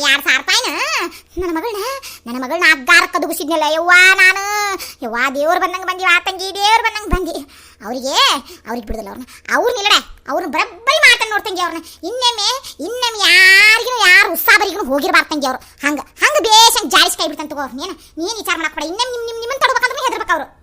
ಇಸ್ಕೊಳಂಗ ಎರಡು ನನ್ನ ಮಗಳನ್ನ? ನನ್ನ ಮಗಳನ್ನ ಅಗ್ಗಾರ ಕದುಗುಸಿದ್ನಲ್ಲ ಯವ್ವ ನಾನು? ಯವ್ವ ದೇವ್ರು ಬಂದಂಗೆ ಆ ತಂಗಿ ದೇವ್ರು ಬಂದಂಗೆ ಬಂದಿ. ಅವರಿಗೆ, ಅವ್ರಿಗೆ ಬಿಡುದಿಲ್ಲ ಅವ್ರನ್ನ? ಅವ್ರು ನಿಲ್ಲಡೆ ಅವ್ರನ್ನ ಬರಬ್ಬರಿ ಮಾಡ್ತಾನೆ ನೋಡ್ತಂಗಿ ಅವ್ರನ್ನ ಇನ್ನೊಮ್ಮೆ ಇನ್ನೊಮ್ಮೆ ಯಾರಿಗೂ, ಯಾರು ಉತ್ಸಾಹರಿಗೂ ಹೋಗಿರ್ಬಾರ್ದು ತಂಗಿ ಅವ್ರು. ಹಂಗ ಹಂಗ ಬೇಷಂಗೆ ಜಾರಿಸಿ ಕೈ ತಗೋ ನೀನು ನೀನು ವಿಚಾರ ಮಾಡಕ್ಕೆ ಇನ್ನೊಮ್ಮೆ ನಿಮ್ಮ ನಿಮ್ಮ ನಿಮ್ಮನ್ನು ತಡಬೇಕಂದ್ರೆ ಹೆದರ್ಬೇಕು ಅವರು.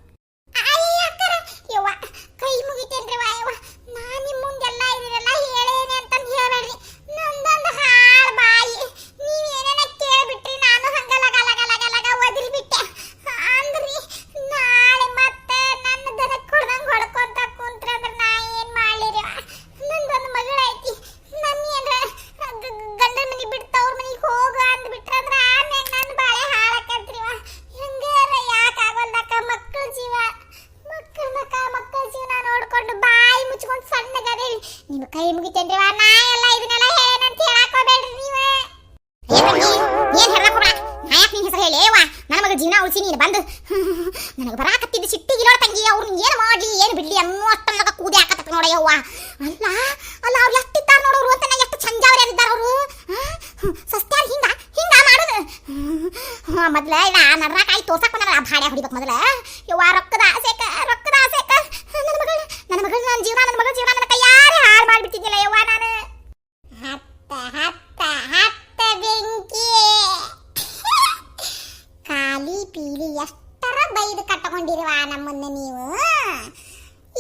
ಜೀವನ ನೀನು ಬಂದು. ನನಗೆ ಬರಾಕತ್ತಿದ್ದು ಸಿಟ್ಟಿಗೆ ನೋಡ ತಂಗಿ ಅವ್ರು ಏನು ಮಾಡಲಿ, ಏನು ಬಿಡ್ಲಿ ಅನ್ನೋ ಅಷ್ಟೊಂದಾಗ ಕೂದೆ ಹಾಕತ್ತ ನೋಡ ಯವ್ವ. ಅಲ್ಲ ಅಲ್ಲ, ಅವ್ರು ಎಷ್ಟಿದ್ದಾರ ನೋಡೋರು ಅಂತ ನಾ ಎಷ್ಟು ಚಂಜಾವ್ರು ಯಾರಿದ್ದಾರ ಅವರು. ಸಸ್ತ್ಯಾರ ಹಿಂಗ ಹಿಂಗ ಮಾಡೋದು. ಮೊದಲ ಇಲ್ಲ ನಡ್ರಾಕಾಯಿ ತೋರ್ಸಕ್ ಬಂದಾರ ಆ ಭಾಡ್ಯ ಹೊಡಿಬೇಕು ಮೊದಲ. ಯವ್ವ, ರೊಕ್ಕದ ಆಸೆಕ ರೊಕ್ಕದ ಆಸೆಕ. ನನ್ನ ಮಗಳು ನನ್ನ ಮಗಳು, ನನ್ನ ಜೀವನ ನನ್ನ ಮಗಳ ಜೀವನ ನನ್ನ ಕೈಯಾರೆ ಹಾಳು ಮಾಡಿಬಿಟ್ಟಿದ್ದಿಲ್ಲ ಯವ್ವ ನಾನು ಹತ್ತ ಹತ್ತ ಹತ್ತ ಬೆಂಕಿ ಖಾಲಿ ಪೀಲಿ ಎಷ್ಟರ ಬೈದು ಕಟ್ಟಕೊಂಡಿರುವ ನೀವು?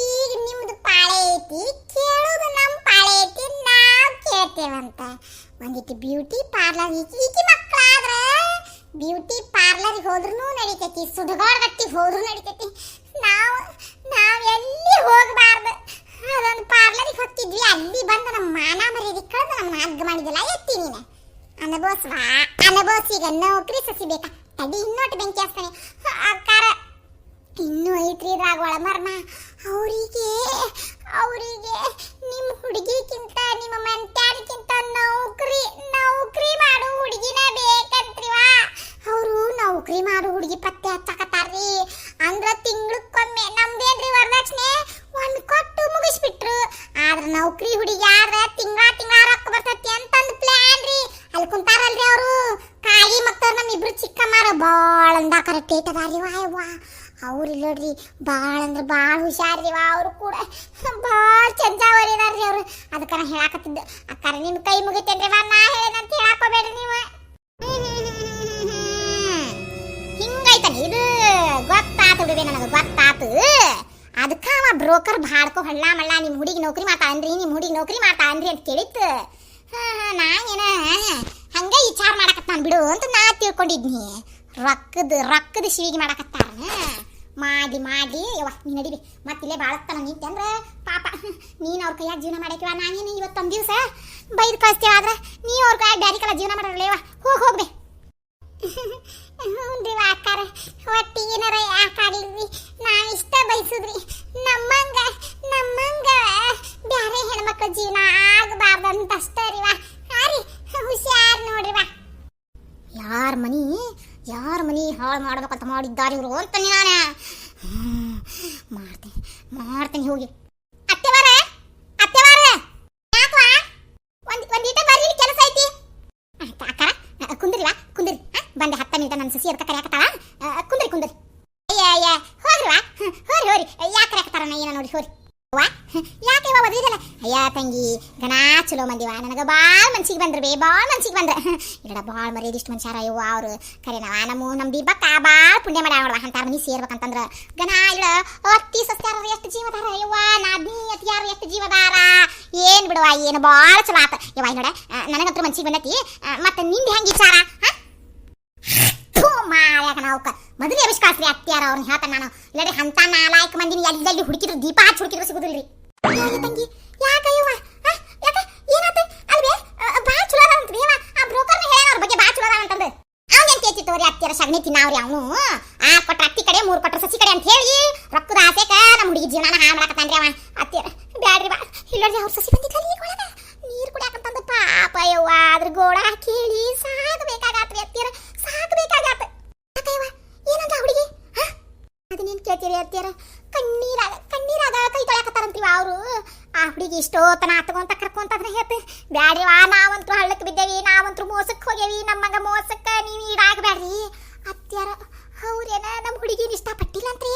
ಈಗ ನಿಮ್ದು ಪಾಳೆ ಐತಿ, ಕೇಳೋದು ನಮ್ಮ ಪಾಳೆ ಐತಿ, ನಾವು ಕೇಳ್ತೇವಂತ. ಒಂದಿಟ್ಟು ಬ್ಯೂಟಿ ಪಾರ್ಲರ್, ಈಕಿ ಈಕಿ ಮಕ್ಕಳಾದ್ರೆ ಬ್ಯೂಟಿ ಪಾರ್ಲರ್ಗೆ ಹೋದ್ರೂ ನಡಿತೈತಿ ಗಟ್ಟಿ ಹೋದ್ರೂ ನಡಿತೈತಿ. ನಾವು ನಾವು ಎಲ್ಲಿ ಹೋಗಬಾರ್ದು? ಅದೊಂದು ಪಾರ್ಲರಿಗೆ ಹೋಗ್ತಿದ್ವಿ, ಅಲ್ಲಿ ಬಂದು ನಮ್ಮ ಮಾನ ಮರ್ಯಾದೆ ಕಳೆದು ನಮ್ಮ ಹಗ್ಗ ಮಾಡಿದಿಲ್ಲ ಎತ್ತಿ ನೀನು. ಅನುಭವಿಸ್ವಾ ಅನುಭವಿಸಿ ಈಗ ನೌಕರಿ ಸಸಿ ಬೇಕಾ? ತಡಿ ಇನ್ನೊಟ್ಟು ಬೆಂಕಿ ಹಾಕ್ತಾನೆ ಇನ್ನೂ ಐತ್ರಿ ಇದ್ರಾಗ ಒಳಮರ್ಮ ಅವರಿಗೆ ಅವರಿಗೆ ನಿಮ್ಮ ಹುಡುಗಿಕ್ಕಿಂತ ನಿಮ್ಮ ಮಂಟ್ಯಾರಿಗಿಂತ ನೌಕರಿ ನೌಕರಿ ಮಾಡು ಹುಡುಗಿನ ಬೇಕಂತ್ರಿವಾ ಅವರು ನೌಕರಿ ಮಾಡು ಹುಡುಗಿ ಪತ್ತೆ ಹಚ್ಚಕತ್ತಾರ್ರಿ ಅಂದ್ರ ತಿಂಗ್ಳಕ್ಕೊಮ್ಮೆ ನಮ್ದೇನ್ರಿ ವರದಕ್ಷಿಣೆ ಒಂದ್ ಕೊಟ್ಟು ಮುಗಿಸ್ಬಿಟ್ರು ಆದ್ರ ನೌಕರಿ ಹುಡುಗಿ ಯಾರ ತಿಂಗಳ ತಿಂಗಳ ರೊಕ್ಕ ಬರ್ತೈತಿ ಅಂತಂದ್ ಪ್ಲಾನ್ ರೀ ಅಲ್ಲಿ ಕುಂತಾರಲ್ರಿ ಅವರು ಕಾಯಿ ಮಕ್ಕಳು ನಮ್ಮಿಬ್ರು ಚಿಕ್ಕಮ್ಮಾರ ರೀ ಅದಾರಿ ವಾಯವ್ವ ಅವ್ರು ಇಲ್ಲೋಡ್ರಿ ಭಾಳ ಅಂದ್ರೆ ಭಾಳ ಹುಷಾರ್ರಿ ವಾ ಅವರು ಕೂಡ. ಭಾಳ ಚಂದಾವರಿ ಅದಾರ್ರಿ ಅವರು. ಅದಕ್ಕೆ ನಾ ಹೇಳಾಕತ್ತಿದ್ದೆ. ಅಕ್ಕಾರ ನಿಮ್ಮ ಕೈ ಮುಗಿತೇನ್ರಿ ವಾ? ನಾ ಹೇಳಿದಂತ ಹೇಳಾಕೋಬೇಡ್ರಿ ನೀವು. ಹಿಂಗೈತನಿ ಇದು? ಗೊತ್ತಾತು ಬಿಡುವೆ ನನಗೆ, ಗೊತ್ತಾತು. ಅದಕ್ಕೆ ಅವ ಬ್ರೋಕರ್ ಭಾಡ್ಕೊ ಹಳ್ಳ ಮಳ್ಳ ನಿಮ್ಮ ಹುಡುಗಿ ನೌಕರಿ ಮಾಡ್ತಾನ್ರಿ ನಿಮ್ಮ ಹುಡುಗಿ ನೌಕರಿ ಮಾಡ್ತಾನ್ರಿ ಅಂತ ಕೇಳಿತ್ತು. ಹಾ ಹಾ ನಾ ಏನ ಹಂಗೆ ವಿಚಾರ ಮಾಡಕತ್ತಾನ ಬಿಡು ಅಂತ ನಾ ತಿಳ್ಕೊಂಡಿದ್ನಿ. ರೊಕ್ಕದ ರೊಕ್ಕದ ಶಿವಿಗೆ ಮಾಡಕತ್ತಾರ. ಮಾಡಿ ಮಾಡಿ ಯವ್ವ, ನೀ ಮತ್ತೆ ಇಲ್ಲೇ ಬಾಳತಾನ ನಿಂತೆ ಅಂದ್ರೆ ಪಾಪ. ನೀನು ಅವ್ರ ಕೈಯಾಗ ಜೀವನ ಮಾಡಕ್ಕಿವ. ನಾನೇನು ಇವತ್ತೊಂದು ದಿವಸ ಬೈದು ಕಳಿಸ್ತೇವೆ ಆದ್ರೆ ನೀ ಅವ್ರ ಮಾಡ್ಬೇಕಂತ ಮಾಡಿದ್ದಾರೆ ಇವರು ಅಂತ ನಾನು ಮಾಡ್ತೀನಿ ಮಾಡ್ತೀನಿ, ಹೋಗಿ. ಯಾಕವಾ ಕೆಲಸ ಐತಿ. ಅಕ್ಕಾರ ಕುಂದ್ರಿವಾ ಕುಂದ್ರಿ ಬಂದೆ ಹತ್ತ ನಿಮಿಷ ನನ್ನ ಸಸಿ ಅದಕ್ಕೆ ಕರೆಯಾಕತ್ತಾಳ ಕುಂದ್ರಿ ಕುಂದ್ರಿ. ಅಯ್ಯ ಅಯ್ಯ ಹೋಗ್ರಿವಾ ಹೋರಿ ಹೋರಿ ಯಾಕೆ ಕರೆಯಾಕತ್ತಾರ ಏನ ನೋಡಿ ಹೋರಿ ವಾ ಇವ ಬದ್ರಿದಲ್ಲ ಅಯ್ಯ ತಂಗಿ, ಗಣ ಚಲೋ ಮಂದಿವ. ನನಗೆ ಭಾಳ ಮನ್ಸಿಗೆ ಬಂದ್ರೆ ಬೇ ಭಾಳ ಮನ್ಸಿಗೆ ಬಂದ್ರೆ. ಇಲ್ಲಡ ಭಾಳ ಮರ್ಯಾದ ಇಷ್ಟು ಮನುಷ್ಯರ ಇವ ಅವ್ರು. ಕರೆನವ ನಮ್ಮ ನಮ್ಮ ದೀಪಕ್ಕ ಭಾಳ ಪುಣ್ಯ ಮಾಡ್ಯಾವ ನೋಡ್ವ ಅಂತಾರ ಮನೆ ಸೇರ್ಬೇಕಂತಂದ್ರೆ, ಗಣ ಇಡ ಅತ್ತಿ ಸಸ್ಯಾರ ಎಷ್ಟು ಜೀವದಾರ ಯವ್ವ? ನಾದ್ನಿ ಅತಿಯಾರ ಎಷ್ಟು ಜೀವದಾರ? ಏನು ಬಿಡುವ, ಏನು ಭಾಳ ಚಲೋ ಆತ. ಯವ್ವ, ಇಲ್ಲಡ ನನಗಂತೂ ಮನ್ಸಿಗೆ ಬಂದತಿ. ಮತ್ತೆ ನಿಂದ ಹೆಂಗೆ ವಿಚಾರ? ಮಾರ್ಯಾಕ ನಾವು ಮೊದಲೇ ಅವಿಷ್ಕಾಸ್ರಿ ಅತ್ಯಾರ ಅವ್ರನ್ನ ಹೇಳ್ತಾನೆ ನಾನು. ಇಲ್ಲದ್ರೆ ಅಂತ ನಾಲ್ಕು ಮಂದಿನ ಎಲ್ಲೆಲ್ಲಿ ಹುಡುಕಿದ್ರು, ದೀಪ ಹಚ್ಚಿ ಹುಡುಕಿದ್ರು ಸಿಗುದಿಲ್ರಿ. ತಂಗಿ. ಯಾಕ ಆ, ಯಾಕ? ಅಲ್ವೇ ಬಾ ಆ ಬ್ರೋಕರ್ನ ಹೇಳ ಬಗ್ಗೆ ಬಾ ಚಲೋ ಅದ ಅಂತಂದು. ಅವ್ನೇನ್ ಕೇಳ್ತಿ ತೋರಿ ಅತ್ತಿಯರ ಸಗಣಿ ತಿನ್ನಾವ್ರಿ ಅವನು ಆ ಅತ್ತಿ ಕಡೆ ಮೂರು ಕೊಟ್ರ ಸಸಿ ಕಡೆ ಅಂತ ಹೇಳಿ ರೊಕ್ಕದ ಆಸೆಕ ನಮ್ಮ ಹುಡುಗಿ ಜೀವನ ಹಾಳು ಮಾಡಕತ್ತಾನ್ರಿ ಅವ ಅತ್ತಿಯರ ಬ್ಯಾಡ್ರಿ ಬಾ. ಇಲ್ಲೋಡ್ರಿ ಅವ್ರ ಸಸಿ ಬಂದಿದ್ರಲ್ಲ ಈಗ ನೀರ್ ಕುಡಿಯಾಕಂತಂದು ಪಾಪ ಯವ್ವ. ಅದ್ರ ಕೇಳಿ ಹುಡುಗಿ? ಅದನ್ನೇನು ಕೇಳ್ತೀರಿ ಹೇಳ್ತೀರ? ಕಣ್ಣೀರಾಗ ಕಣ್ಣೀರಾಗ ಕೈ ತೊಳ್ಯಾಕತ್ತಾರಂತೀವ ಅವರು. ಆ ಹುಡುಗಿ ಇಷ್ಟೋತನ ಹತ್ಕೊಂತ ಕರ್ಕೊಂತ ಅದನ್ನ ಬ್ಯಾಡ್ರಿ ಬ್ಯಾಡ್ರಿವಾ ನಾವಂತೂ ಹಳ್ಳಕ್ಕೆ ಬಿದ್ದೇವಿ ನಾವಂತೂ ಮೋಸಕ್ಕೆ ಹೋಗ್ಯವಿ, ನಮ್ಮಂಗ ಮೋಸಕ್ಕೆ ನೀವು ಈಡಾಗಬೇಡ್ರಿ ಅತ್ಯಾರ ಅವ್ರೇನ ನಮ್ಮ ಹುಡುಗಿನ ಇಷ್ಟಪಟ್ಟಿಲ್ಲ ಅಂತ್ರಿ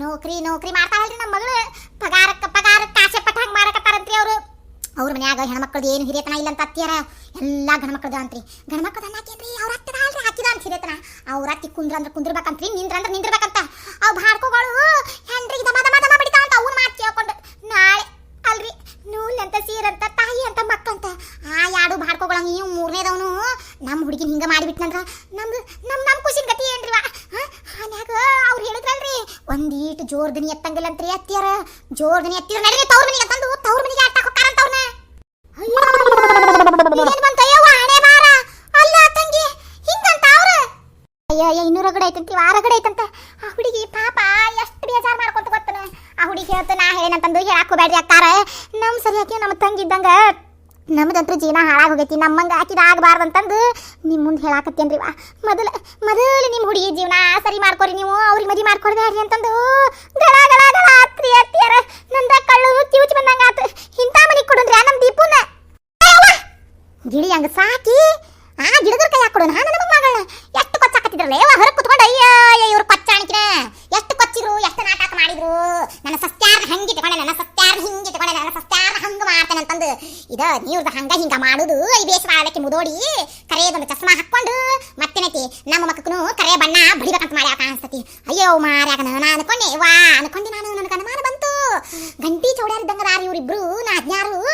ನೌಕರಿ ನೌಕರಿ ಮಾಡ್ತಾಳಲ್ರಿ ನಮ್ಮ ಮಗಳು. ಪಗಾರಕ್ಕೆ ಪಗಾರಕ್ಕೆ ಆಸೆ ಪಟ್ಟ ಹಂಗೆ ಮಾರಕತ್ತಾರಂತ್ರಿ ಅವರು. ಅವ್ರ ಮನ್ಯಾಗ ಹೆಣ್ಮಕ್ಳದ್ದು ಏನು ಹಿರಿಯತನ ಇಲ್ಲ ಅಂತ ಅತ್ತಿಯಾರ. ಎಲ್ಲ ಗಣಮಕ್ಳದ ಅಂತ್ರಿ. ಗಣಮಕ್ಳದ ಅನ್ನಕೇನ್ರಿ? ಅವ್ರ ಹತ್ತಿರ ಅಂತ ಹಿರಿಯತನ ಅವ್ರ ಅತ್ತಿ ಕುಂದ್ರ ಅಂದ್ರೆ ಕುಂದ್ರಬೇಕಂತ್ರಿ, ನಿಂದ್ರ ಅಂದ್ರೆ ನಿಂದ್ರಬೇಕಂತ. ಅವ್ ಭಾಡ್ಕೋಗಳು, ಹೆಂಡ್ರಿಗೆ ದಮ ದಮ ದಮ ಬಡಿತಾ ಅಂತ ಅವ್ನ ಮಾತು ಕೇಳ್ಕೊಂಡು, ನಾಳೆ ಅಲ್ರಿ, ನೂಲ್ ಅಂತ ಸೀರಂತ ತಾಯಿ ಅಂತ ಮಕ್ಕಂತ ಆ ಯಾಡು ಬಾಡ್ಕೋಗಳ ನೀವು ಮೂರನೇದವನು ನಮ್ಮ ಹುಡುಗಿನ ಹಿಂಗ ಮಾಡಿಬಿಟ್ನಂದ್ರ ನಮ್ದು ನಮ್ಮ ನಮ್ಮ ಖುಷಿನ ಗತಿ ಏನ್ರಿ ಹಾನ್ಯಾಗ ಅವ್ರು ಹೇಳಿದ್ರಲ್ರಿ ಒಂದೀಟು ಜೋರ್ದನಿ ಎತ್ತಂಗಿಲ್ಲಂತ್ರಿ ಅತ್ತಿಯರ. ಜೋರ್ದನಿ ಎತ್ತಿರ ನಡಿಗೆ ತವ್ರ ಮನೆಗೆ ತಂದು, ತವ್ರ ಮನೆಗೆ ಆಟಾಕ ಹೋಗ್ತಾರಂತ ಅವ್ರನ್ನ ಏನ್ ಬಂತಯ್ಯವ್ವ ಹಣೆ ಬಾರ ಅಲ್ಲ ತಂಗಿ ಹಿಂಗಂತ ಅವ್ರ ಅಯ್ಯ ಅಯ್ಯ ಇನ್ನೂರ ಕಡೆ ಐತಂತಿ ವಾರ ಗಡೆ ಐತಂತ. ಆ ಹುಡುಗಿ ಪಾಪ ಎಷ್ಟು ಬೇಜಾರ್ ಮಾಡ್ಕೊಂತ ಗೊತ್ತನ. ಆ ಹುಡುಗಿ ಹೇಳ್ತ, ನಾ ಹೇಳೇನಂತಂದು ಹೇಳಕ್ ಹೋಗ್ಬೇಡ್ರಿ ಅಕ್ಕಾರ. ನಮ್ ಸರಿ ಹಾಕಿ ನಮ್ಮ ತಂಗಿ ಇದ್ದಂಗ ನಮ್ದಂತೂ ಜೀವನ ಹಾಳಾಗೋಗೈತಿ, ನಮ್ಮಂಗೆ ಹಾಕಿದ ಆಗಬಾರ್ದಂತಂದು ನಿಮ್ಮ ಮುಂದೆ ಹೇಳಾಕತ್ತೇನ್ರಿ ವಾ. ಮೊದಲ, ಮೊದಲು ನಿಮ್ಮ ಹುಡುಗಿ ಜೀವನ ಸರಿ ಮಾಡ್ಕೊರಿ ನೀವು, ಅವ್ರಿಗೆ ಮದಿ ಮಾಡ್ಕೊಡ್ಬೇಡ್ರಿ ಅಂತಂದು. ಗಳ ಗಳ ಗಳ ಆತ್ರಿ ಅತ್ತಿಯರ, ನಂದ ಕಳ್ಳು ಕಿವುಚ್ ಬಂದಂಗ ಆತು ಇಂಥ ಮನಿಗೆ ಕೊಡುನ್ರಿ ನಮ್ಮ ದೀಪುನ ಗಿಳಿ ಹಂಗ ಸಾಕಿ ಆ ಗಿಡದ್ರ ಕೈ ಹಾಕೊಡು ನಾನು ನಮ್ಮ ಮಗಳನ್ನ ಎಷ್ಟು ಕೊಚ್ಚಾಕತ್ತಿದ್ರಲ್ಲ ಯಾವ ಹೊರಗೆ ಕುತ್ಕೊಂಡು ಅಯ್ಯ ಇವ್ರು ಕೊಚ್ಚಾಣಿಕಿನ ಎಷ್ಟು ಕೊಚ್ಚಿದ್ರು ಎಷ್ಟು ನಾಟಕ ಮಾಡಿದ್ರು ನನ್ನ ಸಸ್ತ್ಯಾರ ಹಂಗೆ ಇಟ್ಕೊಂಡೆ ನನ್ನ ಸಸ್ತ್ಯಾರ ಹಿಂಗೆ ಇಟ್ಕೊಂಡೆ ನನ್ನ ಸಸ್ತ್ಯಾರ ಹಂಗ ಮಾಡ್ತೇನೆ ಅಂತಂದು ಇದ ನೀವ್ದು ಹಂಗ ಹಿಂಗ ಮಾಡುದು ಈ ಬೇಸರ ಆಳಕ್ಕೆ ಮುದೋಡಿ ಕರೆಯದೊಂದು ಚಸ್ಮಾ ಹಾಕೊಂಡು ಮತ್ತೇನೈತಿ, ನಮ್ಮ ಮಕ್ಕನು ಕರೆ ಬಣ್ಣ ಬಡಿಬೇಕಂತ ಮಾಡ್ಯಾಕ ಅನ್ಸ್ತತಿ ಅಯ್ಯೋ ಮಾರ್ಯಾಕ ನಾನು ಅನ್ಕೊಂಡೆ, ವಾ, ಅನ್ಕೊಂಡೆ ನಾನು, ನನಗೆ ಅನುಮಾನ ಬಂತು. ಗಂಟಿ ಚೌಡ್ಯಾರಿದ್ದಂಗ ಇದ್ದಂಗದಾರ ಇವರಿಬ್ರು, ನಾ ಎಷ್ಟ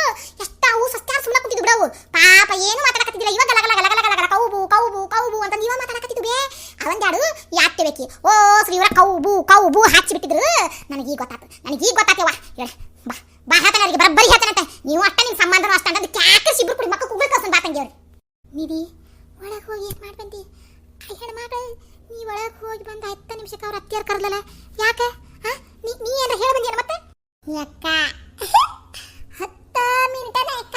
ಎಷ್ಟಾವು ಸಸ್ತಾರು ಸುಮ್ಮನೆ ಕೂತಿದ್ದು ಬಿಡವು. ಪಾಪ ಏನು ಮಾತಾಡಕತ್ತಿದ್ದಿಲ್ಲ, ಇವಾಗ ಲಗಲ ಲಗಲ ಲಗಲ ಲಗಲ ಗಲ ಗಲ ಕೌಬು ಕೌಬು ಕೌಬು ಅಂತ ನೀವ ಮಾತಾಡಕತ್ತಿದ್ದು ಬೇ ಅವಂದ್ಯಾಡು ಯಾತ್ತೆ ಬೇಕಿ. ಓ, ಶ್ರೀ ಇವರ ಕೌಬು ಕೌಬು ಹಚ್ಚಿ ಬಿಟ್ಟಿದ್ರು ನನಗೆ ಈಗ ಗೊತ್ತಾತು ನನಗೆ ಈಗ ವಾ ಹೇಳ. ಬಾ ಬಾ, ಹೇಳ್ತಾನೆ ಅವರಿಗೆ, ಬರಬ್ಬರಿ ಹೇಳ್ತಾನಂತೆ. ನೀವು ಅಷ್ಟ ನಿಮ್ಮ ಸಂಬಂಧನೂ ಅಷ್ಟ ಅಂತ ಕ್ಯಾಕರ್ಸ್ ಇಬ್ರು ಕುಡಿ ಮಕ್ಕ ಕುಗ್ಬೇಕು ಅಂತ ಬಾ ತಂಗಿಯವ್ರು. ನಿಧಿ ಒಳಗೆ ಹೋಗಿ ಏನು ಮಾಡಿ ಬಂದಿ ಆ ಹೆಣ್ಮಗಳು ನೀ ಒಳಗೆ ಹೋಗಿ ಬಂದ ಹತ್ತು ನಿಮಿಷಕ್ಕೆ ಅವ್ರ ಅತ್ತಿಯರ್ ಕರೆದಲ್ಲ ಯಾಕೆ? ಹಾ? ನೀ ನೀ ಏನಾರ ಹೇಳಿ ಬಂದಿಯಲ್ಲ ಮತ್ತೆ? ಅಕ್ಕ. ಹತ್ತ ಮಿನಿಟನ ಅಕ್ಕ.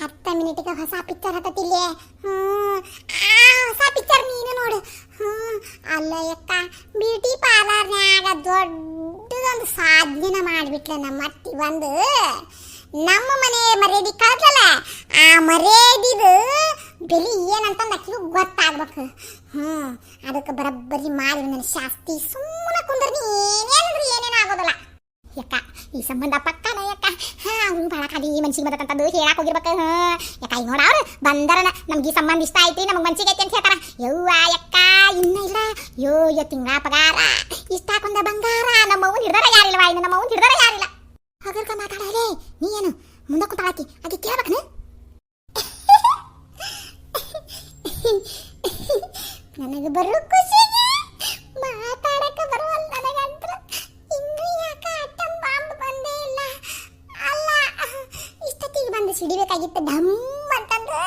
ಹತ್ತ ಮಿನಿಟ್ಗೆ ಹೊಸ ಪಿಕ್ಚರ್ ಹತ್ತತಿಲ್ಲ ಹ್ಮ್. ಆ ಹೊಸ ಪಿಕ್ಚರ್ ನೀನು ನೋಡು. ಹ್ಞೂ ಅಲ್ಲ ಯಕ್ಕ ಬ್ಯೂಟಿ ಪಾರ್ಲರ್ನ್ಯಾಗ ದೊಡ್ಡದೊಂದು ಸಾಧನೆ ಮಾಡಿಬಿಟ್ಲೆ ನಮ್ಮ ಅತ್ತಿ ಬಂದು. ನಮ್ಮ ಮನೆ ಮರ್ಯಾದಿ ಕಳ್ದಲ್ಲ ಆ ಮರ್ಯಾದಿದು ಬೆಲೆ ಏನಂತಂದು ಆಕಿಗೂ ಗೊತ್ತಾಗ್ಬೇಕು. ಹ್ಞೂ ಅದಕ್ಕೆ ಬರಬ್ಬರಿ ಮಾಡಿ ನನ್ನ ಶಾಸ್ತಿ ಸುಮ್ಮನೆ ಕುಂದ್ರಿ ಏನೇನಂದ್ರೆ ಏನೇನು ಆಗೋದಿಲ್ಲ. ಯಕ್ಕ ಈ ಸಂಬಂಧ ಪಕ್ಕನ ಯಕ್ಕ ಹಾ ಭಾಳ ಈ ಮನ್ಸಿಗೆ ಬರ್ತಂತಂದು ಹೇಳಕ್ ಹೋಗಿರ್ಬೇಕು, ಹಾ. ಯಕ್ಕ ಈಗ ನೋಡ ಅವ್ರು ಬಂದರನ, ನಮ್ಗೆ ಈ ಸಂಬಂಧ ಇಷ್ಟ ಐತಿ ನಮಗೆ ಮನ್ಸಿಗೆ ಐತಿ ಅಂತ ಹೇಳ್ತಾರ. ಯವ್ವ ಯಕ್ಕ ಇನ್ನ ಇಲ್ಲ ಯೋ ಯೋ ತಿಂಗಳ ಪಗಾರ. ಇಷ್ಟ ಹಾಕೊಂಡ ಬಂಗಾರ. ನಮ್ಮ ಅವ್ವನ್ ಹಿಡ್ದಾರ ಯಾರಿಲ್ವಾ? ಇನ್ನು ನಮ್ಮ ಅವ್ವನ್ ಹಿಡ್ದಾರ ಯಾರಿಲ್ಲ? ಹಗರ್ಕ ಮಾತಾಡಲೇ ನೀ ಏನು? ಮುಂದೆ ಕುಂತಾಳಕಿ ಆಕೆ ಬಂದು ಧಮ್ ಅಂತಂದ್ರೆ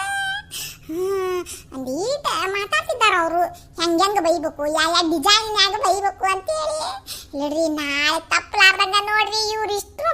ಒಂದೀಟ ಮಾತಾಡ್ತಿದ್ದಾರ ಅವರು. ಹೆಂಗೆ ಹೆಂಗೆ ಬೈಬೇಕು, ಯಾವ ಯಾವ ಡಿಸೈನ್ಯಾಗ ಬೈಬೇಕು ಅಂತೇಳಿ. ನೋಡ್ರಿ ನಾಳೆ ತಪ್ಪಲಾರ್ದಂಗ ನೋಡ್ರಿ, ಇವ್ರು ಇಷ್ಟು